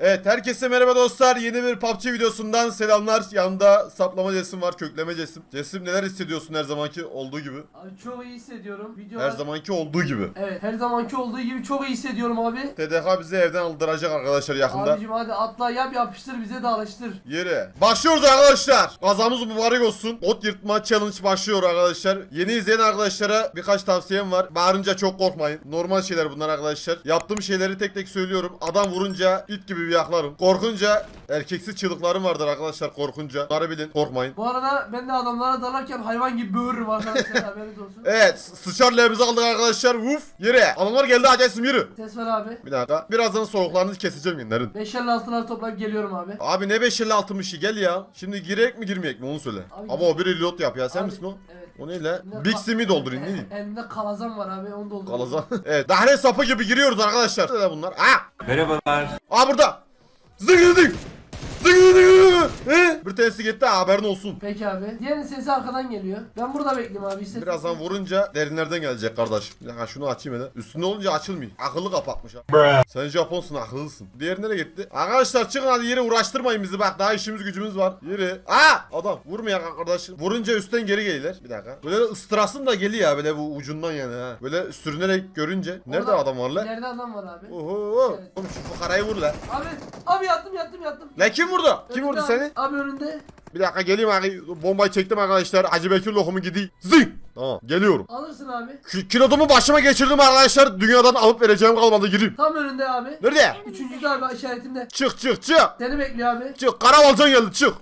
Evet herkese merhaba dostlar. Yeni bir PUBG videosundan selamlar. Yanında saplama cesim var, kökleme cesim. Cesim neler hissediyorsun her zamanki olduğu gibi? Abi çok iyi hissediyorum. Videolar... Her zamanki olduğu gibi. Evet her zamanki olduğu gibi çok iyi hissediyorum abi. TDK bizi evden aldıracak arkadaşlar yakında. Abicim hadi atla yap yapıştır bize de alıştır. Yere. Başlıyoruz arkadaşlar. Kazamız mübarek olsun. Bot yırtma challenge başlıyor arkadaşlar. Yeni izleyen arkadaşlara birkaç tavsiyem var. Bağırınca çok korkmayın. Normal şeyler bunlar arkadaşlar. Yaptığım şeyleri tek tek söylüyorum. Adam vurunca it gibi bir yaklarım. Korkunca erkeksiz çığlıklarım vardır arkadaşlar korkunca. Bunları bilin. Korkmayın. Bu arada ben de adamlara dalarken hayvan gibi böğürürüm arkadaşlar haberiniz olsun. Evet sıçar leğimizi aldık arkadaşlar. Uf yere. Adamlar geldi hadi Esim yürü. Ses ver abi. Bir dakika. Birazdan soğuklarını keseceğim yinlerin. 5 el altıları toplayıp geliyorum abi. Abi ne 5 50 60 gel ya. Şimdi girek mi girmeyek mi onu söyle. Abi- Abi o bir reload yap ya sen Abi, misin o? Evet. O neyle? Sim'i doldurayım ne diyeyim? Elimde kalazan var abi onu dolduruyorum. Kalazan. evet. Dahre sapı gibi giriyoruz arkadaşlar. Nerede bunlar? Aa! Merhabalar. Aa burada. Zık. Zık zık zık. He? Bir tanesi gitti ha, haberin olsun. Peki abi. Diğerinin sesi arkadan geliyor. Ben burada bekleyeyim abi. Hissettim. Birazdan vurunca derinlerden gelecek kardeş. Bir dakika şunu açayım hele. Üstünde olunca açılmıyor. Akıllı kapatmış ha. Sen Japonsun akıllısın. Diğeri nereye gitti? Arkadaşlar çıkın hadi yere uğraştırmayın bizi bak daha işimiz gücümüz var. Yürü. Aa adam vurmayak arkadaş. Vurunca üstten geri gelirler. Bir dakika. Böyle ıstırasın da geliyor ya böyle bu ucundan yani ha. Böyle sürünerek görünce. Nerede Orada- adam var lan? İleride adam var abi. Oho. Evet. Oğlum şu fukarayı vur lan. Abi. Abi yattım yattım yattım. Lan kim vurdu? Kim vurdu abi. Seni? Abi önünde. Bir dakika geleyim abi. Bombayı çektim arkadaşlar. Hacı Bekir lokumu gideyim. Zing. Tamam geliyorum. Alırsın abi. Ki- Kilodumu başıma geçirdim arkadaşlar. Dünyadan alıp vereceğim kalmadı gireyim. Tam önünde abi. Nerede? Üçüncü abi işaretimde. Çık çık çık. Seni bekliyor abi. Çık. Karavalcan geldi çık.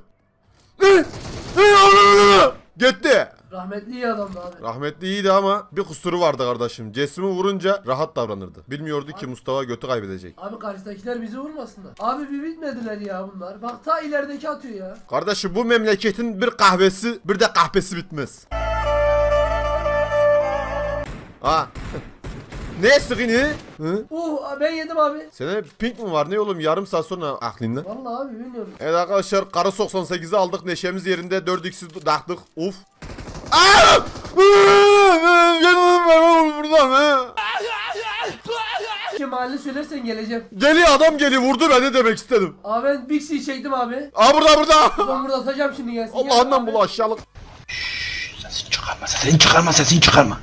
Gitti. Rahmetli iyi adamdı abi. Rahmetli iyiydi ama bir kusuru vardı kardeşim. Cesimi vurunca rahat davranırdı. Bilmiyordu ki Mustafa götü kaybedecek. Abi karşıdakiler bizi vurmasınlar. Abi bir bitmediler ya bunlar. Bak ta ilerideki atıyor ya. Kardeşim bu memleketin bir kahvesi bir de kahvesi bitmez. Ha. ne sıkını? Hı? Uh ben yedim abi. Senin pink mi var ne oğlum yarım saat sonra aklında. Vallahi abi bilmiyorum. Evet arkadaşlar karı 98'i aldık neşemiz yerinde 4x'i taktık. Uf. Aa! Ben oğlum buradan ha. Kemal'i söylersen geleceğim. Geliyor adam geliyor vurdu ben ne demek istedim. Abi ben Bixie'yi çektim abi. Aa burada burada. Ben burada atacağım şimdi gelsin. Gel Allah'ından abi. bulu aşağılık. Sesini çıkarma, sesini çıkarma, sesini çıkarma.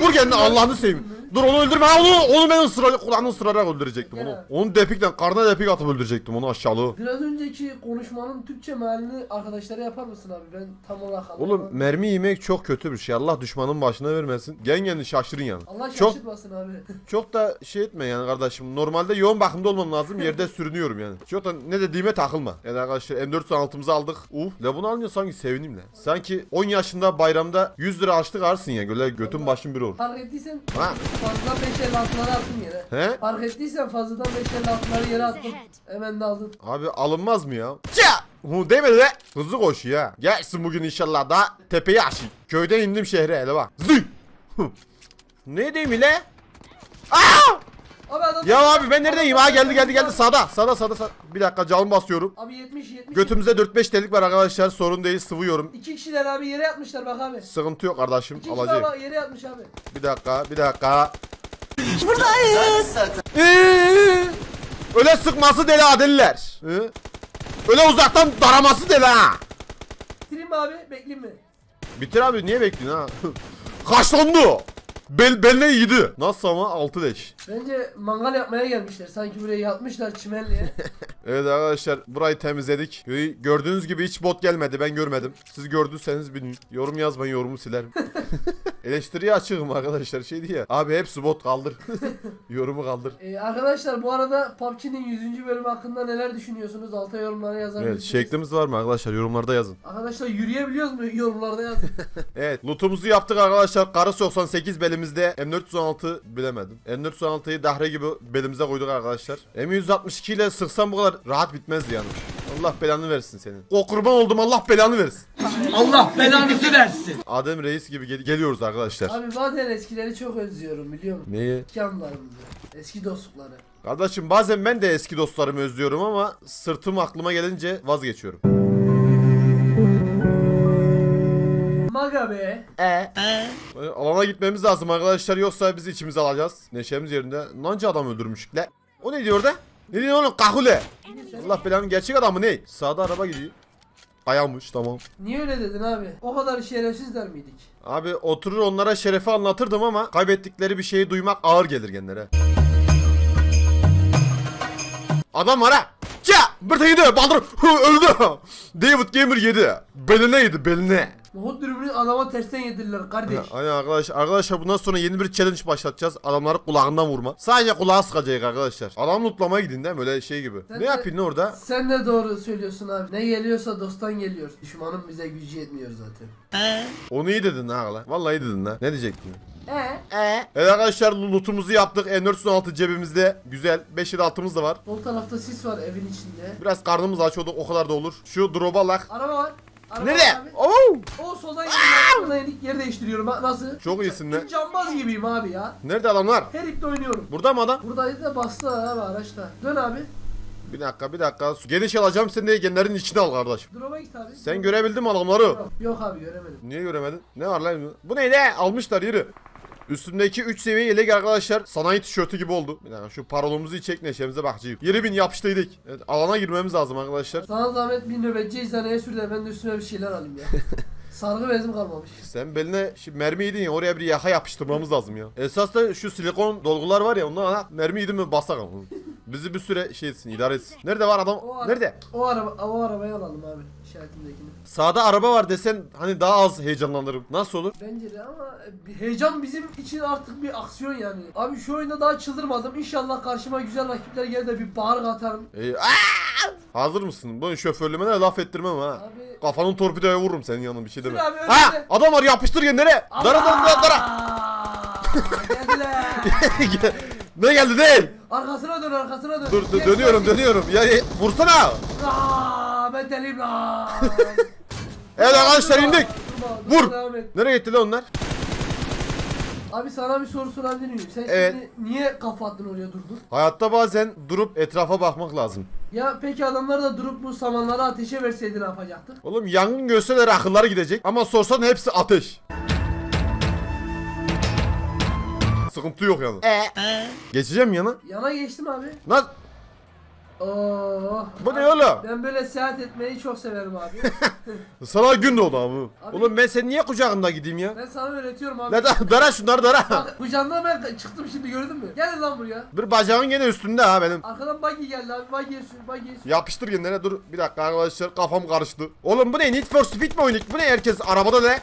Vur kendini Allah'ını seveyim. Dur onu öldürme Ha, onu onu ben ısıracak kulağını ısırarak öldürecektim onu. Onu depikten karnına depik atıp öldürecektim onu aşağılığı. Biraz önceki konuşmanın Türkçe mealini arkadaşlara yapar mısın abi? Ben tam olarak Oğlum anlamadım. mermi yemek çok kötü bir şey. Allah düşmanın başına vermesin. Gen geni şaşırın yani. Allah Çok şaşırtmasın abi. çok da şey etme yani kardeşim. Normalde yoğun bakımda olmam lazım. Yerde sürünüyorum yani. Çok da ne dediğime takılma. Yani arkadaşlar M416'mızı aldık. Uf. La bunu alınca sanki sevineyim lan. Sanki 10 yaşında bayramda 100 lira açlık arsın ya. Böyle götün başın bir olur. Fark ettiysen Ha. Fazladan 556'ları attım yere. He? Fark ettiysen fazladan 556'ları yere attım. Hemen de aldın. Abi alınmaz mı ya? Ya! Hu demedi de. Hızlı koşuyor ha. Gelsin bugün inşallah da tepeyi aşayım. Köyden indim şehre hele bak. Zıy! Ne diyeyim ile? Aa! Abi adam Ya abi ben neredeyim? Ha geldi geldi geldi sağda. Sağda sağda sağda. Bir dakika canım basıyorum. Abi 70 70. Götümüze 4-5 delik var arkadaşlar. Sorun değil sıvıyorum. İki kişiler abi yere yatmışlar bak abi. Sıkıntı yok kardeşim. İki kişi Alacağım. bak yere yatmış abi. Bir dakika bir dakika. Buradayız. Ee, öyle sıkması deli adiller. Hı? Öyle uzaktan daraması deli ha. Bitireyim mi abi? Bekleyeyim mi? Bitir abi niye bekliyorsun ha? Kaşlandı. Bel, beline yedi. Nasıl ama 6 leş. Bence mangal yapmaya gelmişler. Sanki buraya yatmışlar çimenliğe. Evet arkadaşlar burayı temizledik. Gö- Gördüğünüz gibi hiç bot gelmedi ben görmedim. Siz gördüyseniz bilin. Yorum yazmayın yorumu silerim. Eleştiriye açığım arkadaşlar şey diye. Abi hepsi bot kaldır. Yorumu kaldır. Ee, arkadaşlar bu arada PUBG'nin 100. bölümü hakkında neler düşünüyorsunuz? Alta yorumlara yazabilirsiniz. Evet şeklimiz var mı arkadaşlar yorumlarda yazın. Arkadaşlar yürüyebiliyoruz mu? Yorumlarda yazın. Evet lootumuzu yaptık arkadaşlar. Karı 98 belimizde M416 bilemedim. M416'yı dahre gibi belimize koyduk arkadaşlar. M162 ile sıksam bu kadar rahat bitmezdi yani. Allah belanı versin senin. O kurban oldum Allah belanı versin. Allah belanızı versin. Adem Reis gibi gel- geliyoruz arkadaşlar. abi bazen eskileri çok özlüyorum biliyor musun? Neyi? Eski anılarımızı. Eski dostlukları. Kardeşim bazen ben de eski dostlarımı özlüyorum ama sırtım aklıma gelince vazgeçiyorum. Maga be. E? Alana gitmemiz lazım arkadaşlar yoksa biz içimize alacağız. Neşemiz yerinde. Nanca adam öldürmüşük. Le. O ne diyor orada? Ne diyorsun oğlum kahule? Allah belanın gerçek adamı ne? Sağda araba gidiyor. Kayamış tamam. Niye öyle dedin abi? O kadar şerefsizler miydik? Abi oturur onlara şerefi anlatırdım ama kaybettikleri bir şeyi duymak ağır gelir genlere. Adam var ha. Ya bir tane yedi baldır Hı, öldü. David Gamer yedi. Beline yedi beline. Nohut dürümünü adama tersten yedirdiler kardeş. Aynen arkadaş, arkadaşlar bundan sonra yeni bir challenge başlatacağız. Adamları kulağından vurma. Sadece kulağı sıkacak arkadaşlar. Adam lootlamaya gidin değil mi? Öyle şey gibi. Sen ne de- yapıyorsun orada? Sen de doğru söylüyorsun abi. Ne geliyorsa dosttan geliyor. Düşmanın bize gücü yetmiyor zaten. Onu iyi dedin ha lan. Vallahi iyi dedin ha. Ne diyecektin? Ee? Evet arkadaşlar lootumuzu yaptık. M416 cebimizde. Güzel. 5 altımız da var. Sol tarafta sis var evin içinde. Biraz karnımız aç oldu o kadar da olur. Şu drop'a lak. Araba var. Araba Nerede? abi. Oo! O soldan yedik. Soldan yedik. Yer değiştiriyorum. Nasıl? Çok iyisin lan. Bir cambaz gibiyim abi ya. Nerede adamlar? Her ipte oynuyorum. Burada mı adam? Buradaydı da bastı abi araçta. Dön abi. Bir dakika bir dakika. Geniş alacağım seni de genlerin içine al kardeş. Drop'a git abi. Sen görebildin mi adamları? Yok, yok abi göremedim. Niye göremedin? Ne var lan? Bu neydi? Almışlar yürü. Üstündeki 3 seviye yelek arkadaşlar sanayi tişörtü gibi oldu. Bir dakika şu parolumuzu çek neşemize bakacağız. Yeri bin yapıştıydık. Evet, alana girmemiz lazım arkadaşlar. Sana zahmet bir nöbetçi eczaneye sür de ben de üstüme bir şeyler alayım ya. Sargı bezim kalmamış. Sen beline şimdi mermi yedin ya oraya bir yaka yapıştırmamız lazım ya. Esas da şu silikon dolgular var ya ondan mermi yedin mi basak ama. Bizi bir süre şey etsin idare etsin. Nerede var adam? O ara- Nerede? O araba o arabayı alalım abi işaretimdekini. Sağda araba var desen hani daha az heyecanlanırım. Nasıl olur? Bence de ama bir heyecan bizim için artık bir aksiyon yani. Abi şu oyunda daha çıldırmadım. İnşallah karşıma güzel rakipler gelir de bir bağır atarım. Ee, aa! Hazır mısın? Bunun şoförlüğüme de laf ettirmem ha. Abi Kafanın torpidoya vururum senin yanına bir şey deme. Abi, Ha! önce- Adam var yapıştır kendine. Dara dara dara dara. Ne geldi değil? arkasına dön arkasına dön. Dur dur dönüyorum dönüyorum. Ya e, vursana. Aa, ben deliyim lan. Evet arkadaşlar indik. Durma, dur, Vur. Nereye gitti lan onlar? Abi sana bir soru sorabilir miyim? Sen Evet. şimdi niye kafa attın oraya durdun? Hayatta bazen durup etrafa bakmak lazım. Ya peki adamlar da durup bu samanları ateşe verseydi ne yapacaktık? Oğlum yangın görseler akılları gidecek ama sorsan hepsi ateş. Sıkıntı yok yani. Geçeceğim yana. Yana geçtim abi. Lan Oo. bu ne oğlum? Ben böyle seyahat etmeyi çok severim abi. Sana gün doğdu abi. Abi- Oğlum ben seni niye kucağımda gideyim ya? ben sana öğretiyorum abi. La da- dara şunları dara. Bak kucağından ben çıktım şimdi gördün mü? Gel lan buraya. Bir bacağın gene üstünde ha benim. Arkadan buggy geldi abi. Buggy'ye sür, buggy'ye sür. Yapıştır kendine dur bir dakika arkadaşlar kafam karıştı. Oğlum bu ne Need for Speed mi oynadık? Bu ne herkes arabada ne?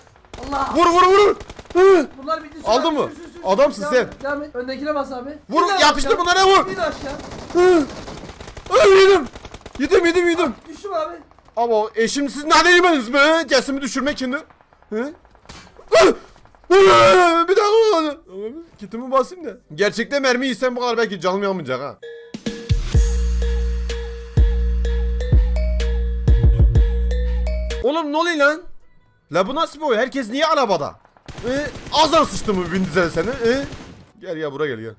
Allah. Vur vur vur. Hı. Bunlar bitti. Sür Aldın abi, mı? sür, sür, sür. Adamsın Devam sen. et, Devam et. Öndekine bas abi. Vur, yapıştır bunlara, vur. Bir de aşağı. Hı. Ay, yedim. Yedim yedim yedim. Düştüm abi. Ama eşim siz nane yemediniz mi? Cesimi düşürmek şimdi. Hı? Bir daha Kitimi basayım da. Gerçekte mermi yesem bu kadar belki canım yanmayacak ha. Oğlum ne oluyor lan? La bu nasıl bir oyun? Herkes niye arabada? Ee, ağzına sıçtı mı Vin Diesel seni? Ee? Gel ya buraya gel gel.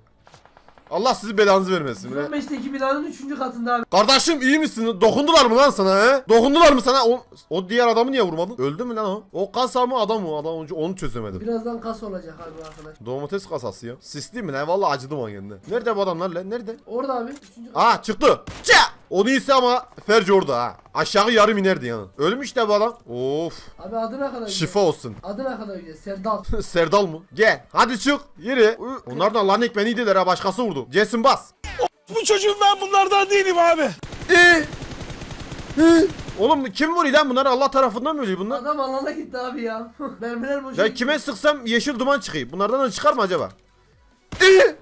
Allah sizi belanızı vermesin. Bre. 15'teki binanın 3. katında abi. Kardeşim iyi misin? Dokundular mı lan sana he? Dokundular mı sana? O, o diğer adamı niye vurmadın? Öldü mü lan o? O kasa mı adam mı? Adam önce onu çözemedim. Birazdan kas olacak abi arkadaş. Domates kasası ya. Sisli mi ne? Vallahi acıdım o kendine. Nerede bu adamlar lan? Nerede? Orada abi. 3. kat. Aa çıktı. Ça! Onu ise ama Ferci orada ha. Aşağı yarım inerdi yani. Ölmüş de bu adam. Of. Abi adı ne kadar Şifa olsun. güzel. Adı ne kadar güzel. Serdal. Serdal mı? Gel. Hadi çık. Yürü. Onlardan lan ekmeniydiler ha. Başkası vurdu. Jason bas. Bu çocuğum ben bunlardan değilim abi. Ee? Ee? Oğlum kim vuruyor lan bunlar? Allah tarafından mı ölüyor bunlar? Adam alana gitti abi ya. Mermiler boşa Ya kime sıksam yeşil duman çıkıyor. Bunlardan da çıkar mı acaba? Ee?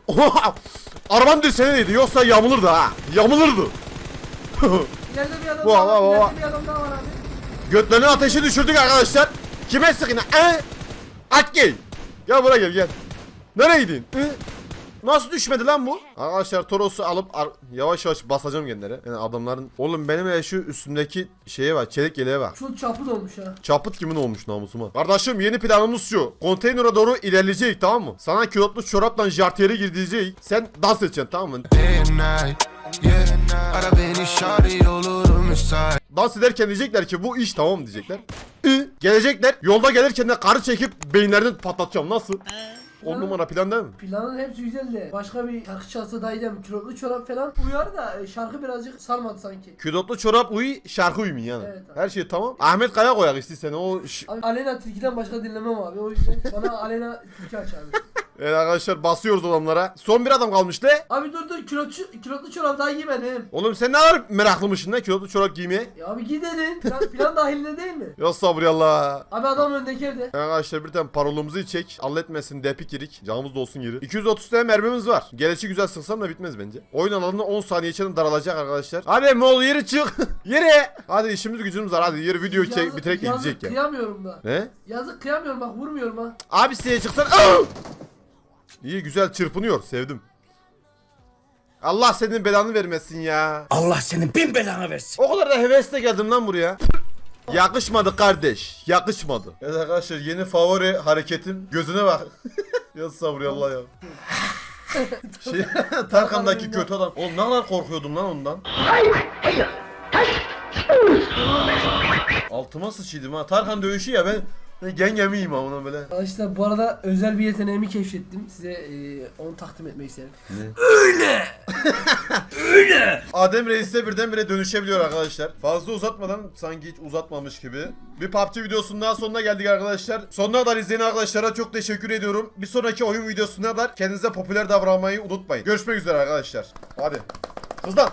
Arabanın dirseğine değdi. Yoksa yamulurdu ha. Yamulurdu. İleride bir adam Bu, daha var. bu, İleride bu. bir adam daha var abi. Götlerini ateşe düşürdük arkadaşlar. Kime sıkın? Ee? At gel. Gel buraya gel gel. Nereye? Ee? Nasıl düşmedi lan bu? Arkadaşlar Toros'u alıp ar- yavaş yavaş basacağım genlere. Yani adamların... Oğlum benim hele şu üstümdeki şeye bak. Çelik yeleğe bak. Şu çapı dolmuş ha. Çapıt kimin olmuş namusuma? Kardeşim yeni planımız şu. Konteynere doğru ilerleyeceğiz tamam mı? Sana kilotlu çorapla jartiyeri girdireceğiz. Sen dans edeceksin tamam mı? Yeah, ara beni şari olurum müsait. Dans ederken diyecekler ki bu iş tamam diyecekler. Ü, Gelecekler yolda gelirken de karı çekip beyinlerini patlatacağım nasıl? On numara plan değil mi? Planın hepsi güzel de başka bir şarkı çalsa daha iyi değil mi? Kilotlu çorap falan uyar da e, şarkı birazcık sarmadı sanki. Külotlu çorap uy, şarkı uyumun yani. Evet abi. Her şey tamam. Ahmet Kaya koyak istiyorsan o... ş- Abi Alena Tilki'den başka dinlemem abi. O yüzden bana Alena Tilki aç abi. Evet arkadaşlar basıyoruz adamlara. Son bir adam kalmış le. Abi dur dur kilotlu, kilotlu çorap daha giymedim. Oğlum sen ne kadar meraklıymışsın lan külotlu çorap giymeye? Ya abi giy dedin. Plan, plan dahilinde değil mi? Ya sabır yallah. Abi adam öndeki evde. Arkadaşlar bir tane parolumuzu çek. Halletmesin depik irik. Canımız dolsun geri. 230 tane mermimiz var. Gelişi güzel sıksam da bitmez bence. Oyun alanında 10 saniye içinde daralacak arkadaşlar. Hadi Moğol yeri çık. yere. Hadi işimiz gücümüz var. Hadi yeri video çek bitirek yazık gidecek ya. kıyamıyorum da. Ne? Yazık kıyamıyorum bak vurmuyorum ha. Abi size çıksan. İyi güzel çırpınıyor. Sevdim. Allah senin belanı vermesin ya. Allah senin bin belanı versin. O kadar da hevesle geldim lan buraya. Yakışmadı kardeş. Yakışmadı. Evet arkadaşlar yeni favori hareketim. Gözüne bak. ya sabır Allah ya. Şey, Tarkan'daki kötü adam. Oğlum ne kadar korkuyordum lan ondan. Altıma sıçıydım ha. Tarkan dövüşü ya ben, ben gengemiyim ha ona böyle. Arkadaşlar bu arada özel bir yeteneğimi keşfettim. Size e, onu takdim etmek isterim. Adem Reis'e birdenbire dönüşebiliyor arkadaşlar. Fazla uzatmadan sanki hiç uzatmamış gibi. Bir PUBG videosunun daha sonuna geldik arkadaşlar. Sonuna kadar izleyen arkadaşlara çok teşekkür ediyorum. Bir sonraki oyun videosuna kadar kendinize popüler davranmayı unutmayın. Görüşmek üzere arkadaşlar. Hadi. Hızlan.